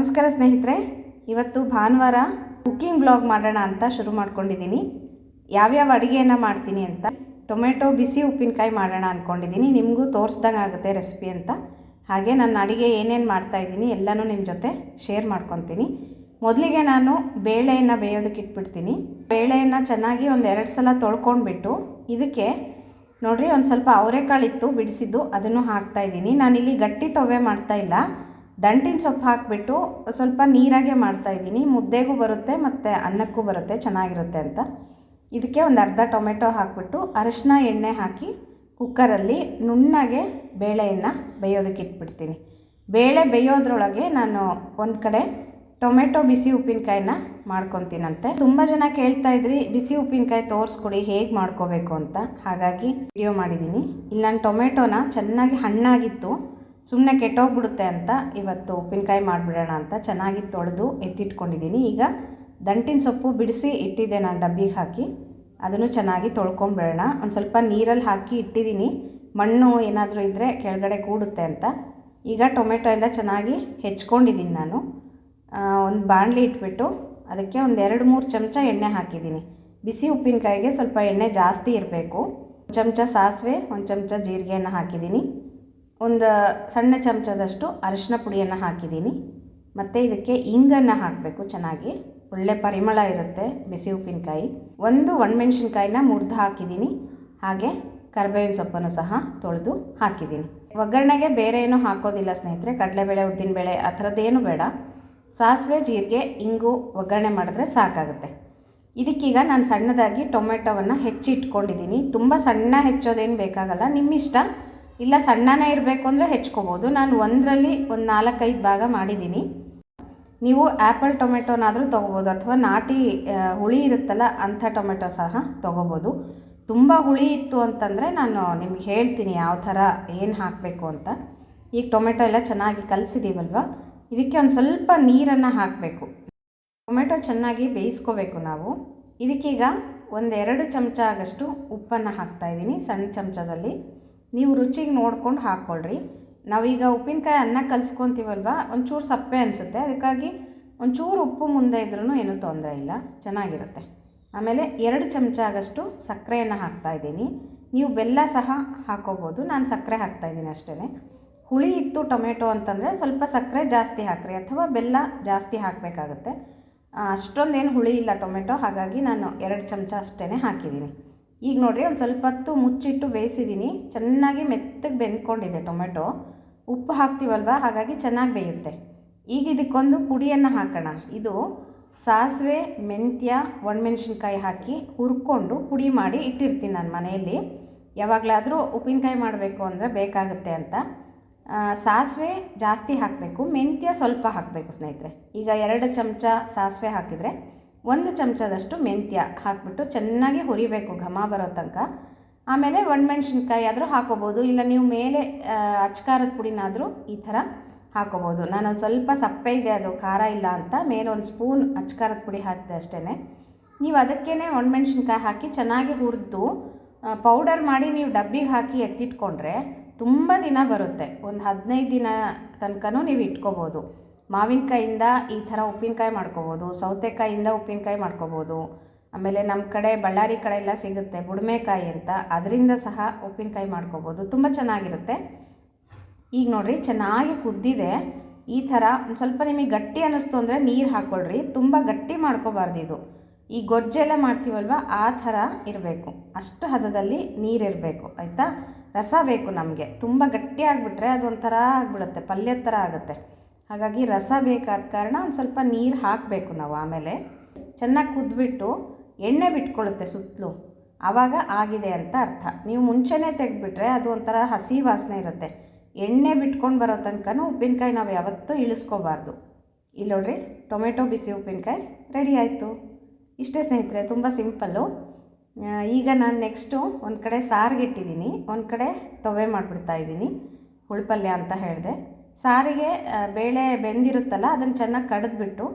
ನಮಸ್ಕಾರ ಸ್ನೇಹಿತರೆ, ಇವತ್ತು ಭಾನುವಾರ ಕುಕ್ಕಿಂಗ್ ಬ್ಲಾಗ್ ಮಾಡೋಣ ಅಂತ ಶುರು ಮಾಡ್ಕೊಂಡಿದ್ದೀನಿ. ಯಾವ್ಯಾವ ಅಡುಗೆಯನ್ನು ಮಾಡ್ತೀನಿ ಅಂತ, ಟೊಮೆಟೊ, ಬಿಸಿ ಉಪ್ಪಿನಕಾಯಿ ಮಾಡೋಣ ಅಂದ್ಕೊಂಡಿದ್ದೀನಿ ನಿಮಗೂ ತೋರಿಸ್ದಂಗೆ ಆಗುತ್ತೆ ರೆಸಿಪಿ ಅಂತ. ಹಾಗೆ ನನ್ನ ಅಡುಗೆ ಏನೇನು ಮಾಡ್ತಾಯಿದ್ದೀನಿ ಎಲ್ಲನೂ ನಿಮ್ಮ ಜೊತೆ ಶೇರ್ ಮಾಡ್ಕೊತೀನಿ. ಮೊದಲಿಗೆ ನಾನು ಬೇಳೆಯನ್ನು ಬೇಯೋದಕ್ಕೆ ಇಟ್ಬಿಡ್ತೀನಿ. ಬೇಳೆಯನ್ನು ಚೆನ್ನಾಗಿ ಒಂದು ಎರಡು ಸಲ ತೊಳ್ಕೊಂಡ್ಬಿಟ್ಟು, ಇದಕ್ಕೆ ನೋಡಿರಿ ಒಂದು ಸ್ವಲ್ಪ ಅವರೆಕಾಳಿತ್ತು ಬಿಡಿಸಿದ್ದು, ಅದನ್ನು ಹಾಕ್ತಾ ಇದ್ದೀನಿ. ನಾನಿಲ್ಲಿ ಗಟ್ಟಿ ತೊವೆ ಮಾಡ್ತಾ ಇಲ್ಲ. ದಂಟಿನ ಸೊಪ್ಪು ಹಾಕಿಬಿಟ್ಟು ಸ್ವಲ್ಪ ನೀರಾಗೆ ಮಾಡ್ತಾಯಿದ್ದೀನಿ ಮುದ್ದೆಗೂ ಬರುತ್ತೆ ಮತ್ತು ಅನ್ನಕ್ಕೂ ಬರುತ್ತೆ, ಚೆನ್ನಾಗಿರುತ್ತೆ ಅಂತ. ಇದಕ್ಕೆ ಒಂದು ಅರ್ಧ ಟೊಮೆಟೊ ಹಾಕಿಬಿಟ್ಟು ಅರಶಿನ ಎಣ್ಣೆ ಹಾಕಿ ಕುಕ್ಕರಲ್ಲಿ ನುಣ್ಣಗೆ ಬೇಳೆಯನ್ನು ಬೇಯೋದಕ್ಕೆ ಇಟ್ಬಿಡ್ತೀನಿ. ಬೇಳೆ ಬೇಯೋದ್ರೊಳಗೆ ನಾನು ಒಂದು ಕಡೆ ಟೊಮೆಟೊ ಬಿಸಿ ಉಪ್ಪಿನಕಾಯಿನ ಮಾಡ್ಕೊತೀನಂತೆ. ತುಂಬ ಜನ ಕೇಳ್ತಾ ಇದ್ರಿ, ಬಿಸಿ ಉಪ್ಪಿನಕಾಯಿ ತೋರಿಸ್ಕೊಡಿ, ಹೇಗೆ ಮಾಡ್ಕೋಬೇಕು ಅಂತ. ಹಾಗಾಗಿ ವಿಡಿಯೋ ಮಾಡಿದ್ದೀನಿ. ಇಲ್ಲಿ ನಾನು ಟೊಮೆಟೊನ ಚೆನ್ನಾಗಿ ಹಣ್ಣಾಗಿತ್ತು. ಸುಮ್ಮನೆ ಕೆಟ್ಟೋಗ್ಬಿಡುತ್ತೆ ಅಂತ ಇವತ್ತು ಉಪ್ಪಿನಕಾಯಿ ಮಾಡಿಬಿಡೋಣ ಅಂತ ಚೆನ್ನಾಗಿ ತೊಳೆದು ಎತ್ತಿಟ್ಕೊಂಡಿದ್ದೀನಿ. ಈಗ ದಂಟಿನ ಸೊಪ್ಪು ಬಿಡಿಸಿ ಇಟ್ಟಿದ್ದೆ ನಾನು ಡಬ್ಬಿಗೆ ಹಾಕಿ. ಅದನ್ನು ಚೆನ್ನಾಗಿ ತೊಳ್ಕೊಂಬಿಡೋಣ. ಒಂದು ಸ್ವಲ್ಪ ನೀರಲ್ಲಿ ಹಾಕಿ ಇಟ್ಟಿದ್ದೀನಿ. ಮಣ್ಣು ಏನಾದರೂ ಇದ್ದರೆ ಕೆಳಗಡೆ ಕೂಡುತ್ತೆ ಅಂತ. ಈಗ ಟೊಮೆಟೊ ಎಲ್ಲ ಚೆನ್ನಾಗಿ ಹೆಚ್ಕೊಂಡಿದ್ದೀನಿ ನಾನು. ಒಂದು ಬಾಣಲಿ ಇಟ್ಬಿಟ್ಟು ಅದಕ್ಕೆ ಒಂದು ಎರಡು ಮೂರು ಚಮಚ ಎಣ್ಣೆ ಹಾಕಿದ್ದೀನಿ. ಬಿಸಿ ಉಪ್ಪಿನಕಾಯಿಗೆ ಸ್ವಲ್ಪ ಎಣ್ಣೆ ಜಾಸ್ತಿ ಇರಬೇಕು. ಚಮಚ ಸಾಸಿವೆ, ಒಂದು ಚಮಚ ಜೀರಿಗೆಯನ್ನು ಹಾಕಿದ್ದೀನಿ. ಒಂದು ಸಣ್ಣ ಚಮಚದಷ್ಟು ಅರಿಶಿನ ಪುಡಿಯನ್ನು ಹಾಕಿದ್ದೀನಿ. ಮತ್ತು ಇದಕ್ಕೆ ಇಂಗನ್ನು ಹಾಕಬೇಕು ಚೆನ್ನಾಗಿ. ಒಳ್ಳೆ ಪರಿಮಳ ಇರುತ್ತೆ ಬಿಸಿ ಉಪ್ಪಿನಕಾಯಿ. ಒಂದು ಒಣಮೆಣ್ಸಿನ್ಕಾಯಿನ ಮುರಿದು ಹಾಕಿದ್ದೀನಿ. ಹಾಗೆ ಕರಿಬೇವಿನ ಸೊಪ್ಪನ್ನು ಸಹ ತೊಳೆದು ಹಾಕಿದ್ದೀನಿ. ಒಗ್ಗರಣೆಗೆ ಬೇರೆ ಏನೂ ಹಾಕೋದಿಲ್ಲ ಸ್ನೇಹಿತರೆ. ಕಡಲೆಬೇಳೆ, ಉದ್ದಿನಬೇಳೆ ಆ ಥರದ್ದೇನು ಬೇಡ. ಸಾಸಿವೆ, ಜೀರಿಗೆ, ಇಂಗು ಒಗ್ಗರಣೆ ಮಾಡಿದ್ರೆ ಸಾಕಾಗುತ್ತೆ. ಇದಕ್ಕೀಗ ನಾನು ಸಣ್ಣದಾಗಿ ಟೊಮೆಟೊವನ್ನು ಹೆಚ್ಚಿಟ್ಕೊಂಡಿದ್ದೀನಿ. ತುಂಬ ಸಣ್ಣ ಹೆಚ್ಚೋದೇನು ಬೇಕಾಗಲ್ಲ. ನಿಮ್ಮಿಷ್ಟ? ಇಲ್ಲ ಸಣ್ಣನೇ ಇರಬೇಕು ಅಂದರೆ ಹೆಚ್ಕೋಬೋದು. ನಾನು ಒಂದರಲ್ಲಿ ಒಂದು ನಾಲ್ಕೈದು ಭಾಗ ಮಾಡಿದ್ದೀನಿ. ನೀವು ಆ್ಯಪಲ್ ಟೊಮೆಟೊನಾದರೂ ತೊಗೋಬೋದು. ಅಥವಾ ನಾಟಿ ಹುಳಿ ಇರುತ್ತಲ್ಲ, ಅಂಥ ಟೊಮೆಟೊ ಸಹ ತೊಗೋಬೋದು. ತುಂಬ ಹುಳಿ ಇತ್ತು ಅಂತಂದರೆ ನಾನು ನಿಮ್ಗೆ ಹೇಳ್ತೀನಿ ಯಾವ ಥರ ಏನು ಹಾಕಬೇಕು ಅಂತ. ಈಗ ಟೊಮೆಟೊ ಎಲ್ಲ ಚೆನ್ನಾಗಿ ಕಲಿಸಿದ್ದೀವಲ್ವ ಇದಕ್ಕೆ ಒಂದು ಸ್ವಲ್ಪ ನೀರನ್ನು ಹಾಕಬೇಕು. ಟೊಮೆಟೊ ಚೆನ್ನಾಗಿ ಬೇಯಿಸ್ಕೋಬೇಕು ನಾವು. ಇದಕ್ಕೀಗ ಒಂದೆರಡು ಚಮಚ ಆಗಷ್ಟು ಉಪ್ಪನ್ನು ಹಾಕ್ತಾಯಿದ್ದೀನಿ ಸಣ್ಣ ಚಮಚದಲ್ಲಿ. ನೀವು ರುಚಿಗೆ ನೋಡ್ಕೊಂಡು ಹಾಕ್ಕೊಳ್ರಿ. ನಾವೀಗ ಉಪ್ಪಿನಕಾಯಿ ಅನ್ನ ಕಲಿಸ್ಕೊತೀವಲ್ವ? ಒಂಚೂರು ಸಪ್ಪೆ ಅನಿಸುತ್ತೆ. ಅದಕ್ಕಾಗಿ ಒಂಚೂರು ಉಪ್ಪು ಮುಂದೆ ಇದ್ರೂ ಏನೂ ತೊಂದರೆ ಇಲ್ಲ. ಚೆನ್ನಾಗಿರುತ್ತೆ. ಆಮೇಲೆ ಎರಡು ಚಮಚ ಆಗಷ್ಟು ಸಕ್ಕರೆಯನ್ನು ಹಾಕ್ತಾಯಿದ್ದೀನಿ ನೀವು ಬೆಲ್ಲ ಸಹ ಹಾಕೋಬೋದು. ನಾನು ಸಕ್ಕರೆ ಹಾಕ್ತಾಯಿದ್ದೀನಿ ಅಷ್ಟೇ ಹುಳಿ ಇತ್ತು ಟೊಮೆಟೊ ಅಂತಂದರೆ ಸ್ವಲ್ಪ ಸಕ್ಕರೆ ಜಾಸ್ತಿ ಹಾಕ್ರಿ. ಅಥವಾ ಬೆಲ್ಲ ಜಾಸ್ತಿ ಹಾಕಬೇಕಾಗತ್ತೆ. ಅಷ್ಟೊಂದೇನು ಹುಳಿ ಇಲ್ಲ ಟೊಮೆಟೊ. ಹಾಗಾಗಿ ನಾನು ಎರಡು ಚಮಚ ಅಷ್ಟೇ ಹಾಕಿದ್ದೀನಿ. ಈಗ ನೋಡಿರಿ ಒಂದು ಸ್ವಲ್ಪ ಹೊತ್ತು ಮುಚ್ಚಿಟ್ಟು ಬೇಯಿಸಿದ್ದೀನಿ ಚೆನ್ನಾಗಿ ಮೆತ್ತಗೆ ಬೆಂದ್ಕೊಂಡಿದೆ ಟೊಮೆಟೊ. ಉಪ್ಪು ಹಾಕ್ತೀವಲ್ವ? ಹಾಗಾಗಿ ಚೆನ್ನಾಗಿ ಬೇಯುತ್ತೆ. ಈಗ ಇದಕ್ಕೊಂದು ಪುಡಿಯನ್ನು ಹಾಕೋಣ. ಇದು ಸಾಸಿವೆ, ಮೆಂತ್ಯ, ಒಣಮೆಣ್ಸಿನ್ಕಾಯಿ ಹಾಕಿ ಹುರ್ಕೊಂಡು ಪುಡಿ ಮಾಡಿ ಇಟ್ಟಿರ್ತೀನಿ ನಾನು ಮನೆಯಲ್ಲಿ. ಯಾವಾಗಲಾದರೂ ಉಪ್ಪಿನಕಾಯಿ ಮಾಡಬೇಕು ಅಂದರೆ ಬೇಕಾಗುತ್ತೆ ಅಂತ. ಸಾಸಿವೆ ಜಾಸ್ತಿ ಹಾಕಬೇಕು. ಮೆಂತ್ಯ ಸ್ವಲ್ಪ ಹಾಕಬೇಕು ಸ್ನೇಹಿತರೆ. ಈಗ ಎರಡು ಚಮಚ ಸಾಸಿವೆ ಹಾಕಿದರೆ ಒಂದು ಚಮಚದಷ್ಟು ಮೆಂತ್ಯ ಹಾಕಿಬಿಟ್ಟು ಚೆನ್ನಾಗಿ ಹುರಿಬೇಕು ಘಮ ಬರೋ ತನಕ. ಆಮೇಲೆ ಒಣಮೆಣ್ಸಿನ್ಕಾಯಿ ಆದರೂ ಹಾಕೋಬೋದು, ಇಲ್ಲ ನೀವು ಮೇಲೆ ಅಚ್ಕಾರದ ಪುಡಿನಾದರೂ ಈ ಥರ ಹಾಕೋಬೋದು. ನಾನು ಸ್ವಲ್ಪ ಸಪ್ಪೆ ಇದೆ, ಅದು ಖಾರ ಇಲ್ಲ ಅಂತ ಮೇಲೆ ಒಂದು ಸ್ಪೂನ್ ಅಚ್ಕಾರದ ಪುಡಿ ಹಾಕಿದೆ ಅಷ್ಟೇ ನೀವು ಅದಕ್ಕೇ ಒಣಮೆಣ್ಸಿನ್ಕಾಯಿ ಹಾಕಿ ಚೆನ್ನಾಗಿ ಹುರಿದು ಪೌಡರ್ ಮಾಡಿ ನೀವು ಡಬ್ಬಿಗೆ ಹಾಕಿ ಎತ್ತಿಟ್ಕೊಂಡ್ರೆ ತುಂಬ ದಿನ ಬರುತ್ತೆ. ಒಂದು ಹದಿನೈದು ದಿನ ತನಕನೂ ನೀವು ಇಟ್ಕೋಬೋದು. ಮಾವಿನಕಾಯಿಂದ ಈ ಥರ ಉಪ್ಪಿನಕಾಯಿ ಮಾಡ್ಕೋಬೋದು, ಸೌತೆಕಾಯಿಂದ ಉಪ್ಪಿನಕಾಯಿ ಮಾಡ್ಕೋಬೋದು. ಆಮೇಲೆ ನಮ್ಮ ಕಡೆ ಬಳ್ಳಾರಿ ಕಡೆ ಎಲ್ಲ ಸಿಗುತ್ತೆ ಬುಡ್ಮೆಕಾಯಿ ಅಂತ, ಅದರಿಂದ ಸಹ ಉಪ್ಪಿನಕಾಯಿ ಮಾಡ್ಕೋಬೋದು. ತುಂಬ ಚೆನ್ನಾಗಿರುತ್ತೆ. ಈಗ ನೋಡಿರಿ, ಚೆನ್ನಾಗಿ ಕುದ್ದಿದೆ. ಈ ಥರ ಒಂದು ಸ್ವಲ್ಪ ನಿಮಗೆ ಗಟ್ಟಿ ಅನ್ನಿಸ್ತು ಅಂದರೆ ನೀರು ಹಾಕ್ಕೊಳ್ರಿ ತುಂಬ ಗಟ್ಟಿ ಮಾಡ್ಕೋಬಾರ್ದು ಇದು. ಈ ಗೊಜ್ಜೆಲ್ಲ ಮಾಡ್ತೀವಲ್ವ, ಆ ಥರ ಇರಬೇಕು. ಅಷ್ಟು ಹದದಲ್ಲಿ ನೀರಿರಬೇಕು ಆಯಿತಾ? ರಸ ಬೇಕು ನಮಗೆ. ತುಂಬ ಗಟ್ಟಿ ಆಗಿಬಿಟ್ರೆ ಅದು ಒಂಥರ ಆಗಿಬಿಡುತ್ತೆ, ಪಲ್ಯದ ಥರ ಆಗುತ್ತೆ. ಹಾಗಾಗಿ ರಸ ಬೇಕಾದ ಕಾರಣ ಒಂದು ಸ್ವಲ್ಪ ನೀರು ಹಾಕಬೇಕು ನಾವು ಆಮೇಲೆ. ಚೆನ್ನಾಗಿ ಕುದ್ಬಿಟ್ಟು ಎಣ್ಣೆ ಬಿಟ್ಕೊಳ್ಳುತ್ತೆ ಸುತ್ತಲೂ. ಆವಾಗ ಆಗಿದೆ ಅಂತ ಅರ್ಥ. ನೀವು ಮುಂಚೆನೇ ತೆಗೆದ್ಬಿಟ್ರೆ ಅದು ಒಂಥರ ಹಸಿ ವಾಸನೆ ಇರುತ್ತೆ. ಎಣ್ಣೆ ಬಿಟ್ಕೊಂಡು ಬರೋ ತನಕನೂ ಉಪ್ಪಿನಕಾಯಿ ನಾವು ಯಾವತ್ತೂ ಇಳಿಸ್ಕೋಬಾರ್ದು. ಇಲ್ಲಿ ನೋಡ್ರಿ, ಟೊಮೆಟೊ ಬಿಸಿ ಉಪ್ಪಿನಕಾಯಿ ರೆಡಿ ಆಯಿತು. ಇಷ್ಟೇ ಸ್ನೇಹಿತರೆ, ತುಂಬ ಸಿಂಪಲ್ಲು. ಈಗ ನಾನು ನೆಕ್ಸ್ಟು ಒಂದು ಕಡೆ ಸಾರಿಗೆ ಇಟ್ಟಿದ್ದೀನಿ. ಒಂದು ಕಡೆ ತೊವೆ ಮಾಡಿಬಿಡ್ತಾ ಇದ್ದೀನಿ. ಹುಳ್ಪಲ್ಯ ಅಂತ ಹೇಳಿದೆ. ಸಾರಿಗೆ ಬೇಳೆ ಬೆಂದಿರುತ್ತಲ್ಲ, ಅದನ್ನು ಚೆನ್ನಾಗಿ ಕಡಿದ್ಬಿಟ್ಟು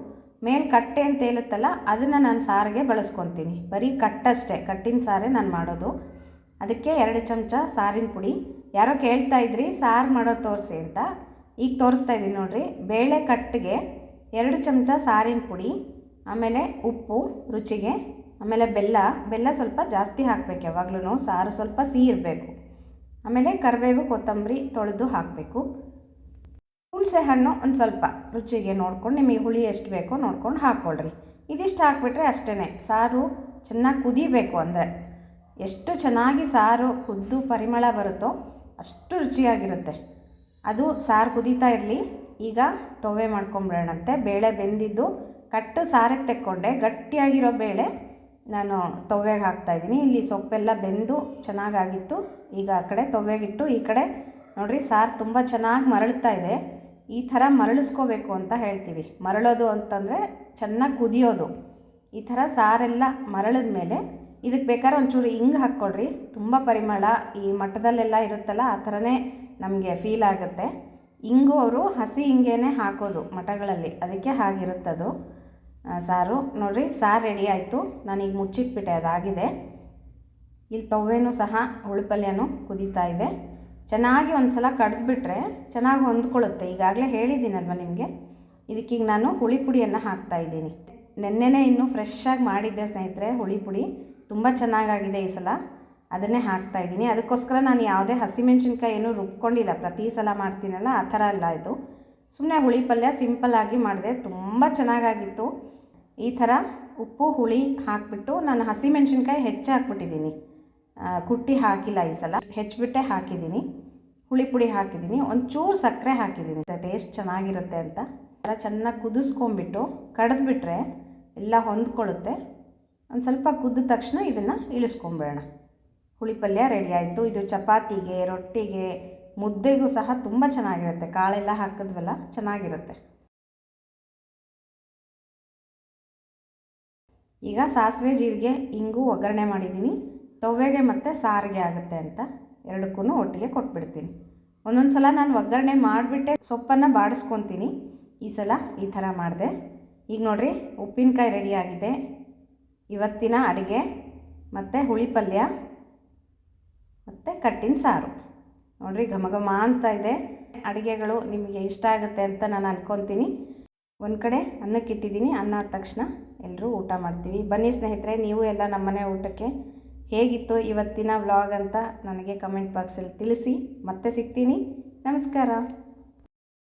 ಮೇಲೆ ಕಟ್ಟೆ ಅಂತ ಹೇಳುತ್ತಲ್ಲ, ಅದನ್ನು ನಾನು ಸಾರಿಗೆ ಬಳಸ್ಕೊತೀನಿ. ಬರೀ ಕಟ್ಟಷ್ಟೇ, ಕಟ್ಟಿನ ಸಾರೇ ನಾನು ಮಾಡೋದು. ಅದಕ್ಕೆ ಎರಡು ಚಮಚ ಸಾರಿನ ಪುಡಿ. ಯಾರೋ ಕೇಳ್ತಾ ಇದ್ರಿ, ಸಾರು ಮಾಡೋದು ತೋರಿಸಿ ಅಂತ. ಈಗ ತೋರಿಸ್ತಾ ಇದ್ದೀನಿ ನೋಡಿರಿ. ಬೇಳೆ ಕಟ್ಟಿಗೆ ಎರಡು ಚಮಚ ಸಾರಿನ ಪುಡಿ, ಆಮೇಲೆ ಉಪ್ಪು, ರುಚಿಗೆ, ಆಮೇಲೆ ಬೆಲ್ಲ. ಬೆಲ್ಲ ಸ್ವಲ್ಪ ಜಾಸ್ತಿ ಹಾಕಬೇಕು ಯಾವಾಗಲೂ ಸಾರು ಸ್ವಲ್ಪ ಸಿಹಿ ಇರಬೇಕು. ಆಮೇಲೆ ಕರಿಬೇವು, ಕೊತ್ತಂಬರಿ ತೊಳೆದು ಹಾಕಬೇಕು. ಹುಣಸೆ ಹಣ್ಣು ಒಂದು ಸ್ವಲ್ಪ ರುಚಿಗೆ ನೋಡ್ಕೊಂಡು ನಿಮಗೆ ಹುಳಿ ಎಷ್ಟು ಬೇಕೋ ನೋಡ್ಕೊಂಡು ಹಾಕ್ಕೊಳ್ರಿ. ಇದಿಷ್ಟು ಹಾಕ್ಬಿಟ್ರೆ ಅಷ್ಟೇ ಸಾರು ಚೆನ್ನಾಗಿ ಕುದಿಬೇಕು ಅಂದರೆ ಎಷ್ಟು ಚೆನ್ನಾಗಿ ಸಾರು ಕುದ್ದು ಪರಿಮಳ ಬರುತ್ತೋ ಅಷ್ಟು ರುಚಿಯಾಗಿರುತ್ತೆ. ಅದು ಸಾರು ಕುದೀತಾ ಇರಲಿ. ಈಗ ತೊವೆ ಮಾಡ್ಕೊಂಬಿಡೋಣಂತೆ. ಬೇಳೆ ಬೆಂದಿದ್ದು ಕಟ್ಟು ಸಾರಿಗೆ ತೆಕ್ಕೊಂಡೆ. ಗಟ್ಟಿಯಾಗಿರೋ ಬೇಳೆ ನಾನು ತೊವ್ವೆಗೆ ಹಾಕ್ತಾಯಿದ್ದೀನಿ ಇಲ್ಲಿ ಸೊಪ್ಪೆಲ್ಲ ಬೆಂದು ಚೆನ್ನಾಗಾಗಿತ್ತು. ಈಗ ಆ ಕಡೆ ತೊವ್ವೆಗಿಟ್ಟು ಈ ಕಡೆ ನೋಡಿರಿ ಸಾರು ತುಂಬ ಚೆನ್ನಾಗಿ ಮರಳ್ತಾ ಇದೆ. ಈ ಥರ ಮರಳಿಸ್ಕೋಬೇಕು ಅಂತ ಹೇಳ್ತೀವಿ. ಮರಳೋದು ಅಂತಂದರೆ ಚೆನ್ನಾಗಿ ಕುದಿಯೋದು. ಈ ಥರ ಸಾರೆಲ್ಲ ಮರಳಿದ ಮೇಲೆ ಇದಕ್ಕೆ ಬೇಕಾದ್ರೆ ಒಂಚೂರು ಹಿಂಗೆ ಹಾಕ್ಕೊಳ್ರಿ. ತುಂಬ ಪರಿಮಳ ಈ ಮಠದಲ್ಲೆಲ್ಲ ಇರುತ್ತಲ್ಲ, ಆ ಥರನೇ ನಮಗೆ ಫೀಲ್ ಆಗುತ್ತೆ. ಹಿಂಗು ಅವರು ಹಸಿ ಹಿಂಗೇನೆ ಹಾಕೋದು ಮಠಗಳಲ್ಲಿ. ಅದಕ್ಕೆ ಹಾಗಿರುತ್ತದು. ಸಾರು. ನೋಡಿರಿ, ಸಾರು ರೆಡಿ ಆಯಿತು. ನಾನೀಗ ಮುಚ್ಚಿಟ್ಬಿಟ್ಟೆ, ಅದಾಗಿದೆ. ಇಲ್ಲಿ ತವ್ವೆನೂ ಸಹ ಹುಳುಪಲ್ಯನೂ ಕುದೀತಾ ಇದೆ. ಚೆನ್ನಾಗಿ ಒಂದು ಸಲ ಕಡ್ದುಬಿಟ್ರೆ ಚೆನ್ನಾಗಿ ಹೊಂದ್ಕೊಳ್ಳುತ್ತೆ. ಈಗಾಗಲೇ ಹೇಳಿದ್ದೀನಲ್ವ ನಿಮಗೆ? ಇದಕ್ಕೀಗ ನಾನು ಹುಳಿ ಪುಡಿಯನ್ನು ಹಾಕ್ತಾ ಇದ್ದೀನಿ. ನೆನ್ನೆನೇ ಇನ್ನೂ ಫ್ರೆಶ್ಶಾಗಿ ಮಾಡಿದ್ದೆ ಸ್ನೇಹಿತರೆ ಹುಳಿ ಪುಡಿ. ತುಂಬ ಚೆನ್ನಾಗಾಗಿದೆ ಈ ಸಲ. ಅದನ್ನೇ ಹಾಕ್ತಾ ಇದ್ದೀನಿ. ಅದಕ್ಕೋಸ್ಕರ ನಾನು ಯಾವುದೇ ಹಸಿಮೆಣ್ಸಿನ್ಕಾಯಿ ಏನೂ ರುಬ್ಕೊಂಡಿಲ್ಲ. ಪ್ರತಿ ಸಲ ಮಾಡ್ತೀನಲ್ಲ ಆ ಥರ ಅಲ್ಲ ಇದು. ಸುಮ್ಮನೆ ಹುಳಿ ಪಲ್ಯ ಸಿಂಪಲ್ಲಾಗಿ ಮಾಡಿದೆ. ತುಂಬ ಚೆನ್ನಾಗಾಗಿತ್ತು. ಈ ಥರ ಉಪ್ಪು ಹುಳಿ ಹಾಕಿಬಿಟ್ಟು ನಾನು ಹಸಿಮೆಣ್ಸಿನ್ಕಾಯಿ ಹೆಚ್ಚು ಹಾಕ್ಬಿಟ್ಟಿದ್ದೀನಿ ಆ, ಕುಟ್ಟಿ ಹಾಕಿಲ್ಲ ಈ ಸಲ. ಹೆಚ್ಚಿಬಿಟ್ಟೆ ಹಾಕಿದ್ದೀನಿ. ಹುಳಿ ಪುಡಿ ಹಾಕಿದ್ದೀನಿ. ಒಂಚೂರು ಸಕ್ಕರೆ ಹಾಕಿದ್ದೀನಿ. ಟೇಸ್ಟ್ ಚೆನ್ನಾಗಿರುತ್ತೆ ಅಂತ. ಎಲ್ಲ ಚೆನ್ನಾಗಿ ಕುದಿಸ್ಕೊಂಬಿಟ್ಟು ಕಡಿದ್ಬಿಟ್ರೆ ಎಲ್ಲ ಹೊಂದ್ಕೊಳ್ಳುತ್ತೆ. ಒಂದು ಸ್ವಲ್ಪ ಕುದ್ದ ತಕ್ಷಣ ಇದನ್ನು ಇಳಿಸ್ಕೊಂಬೇಡ ಹುಳಿ ಪಲ್ಯ ರೆಡಿ ಆಯಿತು. ಇದು ಚಪಾತಿಗೆ, ರೊಟ್ಟಿಗೆ, ಮುದ್ದೆಗೂ ಸಹ ತುಂಬ ಚೆನ್ನಾಗಿರುತ್ತೆ. ಕಾಳೆಲ್ಲ ಹಾಕಿದ್ವಲ್ಲ, ಚೆನ್ನಾಗಿರುತ್ತೆ. ಈಗ ಸಾಸಿವೆ ಜೀರಿಗೆ ಹಿಂಗೂ ಒಗ್ಗರಣೆ ಮಾಡಿದ್ದೀನಿ. ತೊವ್ವೆಗೆ ಮತ್ತು ಸಾರಿಗೆ ಆಗುತ್ತೆ ಅಂತ ಎರಡಕ್ಕೂ ಒಟ್ಟಿಗೆ ಕೊಟ್ಬಿಡ್ತೀನಿ. ಒಂದೊಂದು ಸಲ ನಾನು ಒಗ್ಗರಣೆ ಮಾಡಿಬಿಟ್ಟೆ, ಸೊಪ್ಪನ್ನು ಬಾಡಿಸ್ಕೊತೀನಿ. ಈ ಸಲ ಈ ಥರ ಮಾಡಿದೆ. ಈಗ ನೋಡಿರಿ, ಉಪ್ಪಿನಕಾಯಿ ರೆಡಿಯಾಗಿದೆ ಇವತ್ತಿನ ಅಡುಗೆ ಮತ್ತು ಹುಳಿ ಪಲ್ಯ ಮತ್ತು ಕಟ್ಟಿನ ಸಾರು. ನೋಡಿರಿ, ಘಮ ಘಮ ಅಂತ ಇದೆ. ಅಡುಗೆಗಳು ನಿಮಗೆ ಇಷ್ಟ ಆಗುತ್ತೆ ಅಂತ ನಾನು ಅನ್ಕೊತೀನಿ. ಒಂದು ಕಡೆ ಅನ್ನಕ್ಕಿಟ್ಟಿದ್ದೀನಿ, ಅನ್ನ ಆದ ತಕ್ಷಣ ಎಲ್ಲರೂ ಊಟ ಮಾಡ್ತೀವಿ. ಬನ್ನಿ ಸ್ನೇಹಿತರೆ, ನೀವು ಎಲ್ಲ ನಮ್ಮನೆ ಊಟಕ್ಕೆ ಹೇಗಿತ್ತು ಇವತ್ತಿನ ವ್ಲಾಗ್ ಅಂತ ನನಗೆ ಕಮೆಂಟ್ ಬಾಕ್ಸಲ್ಲಿ ತಿಳಿಸಿ. ಮತ್ತೆ ಸಿಗ್ತೀನಿ. ನಮಸ್ಕಾರ.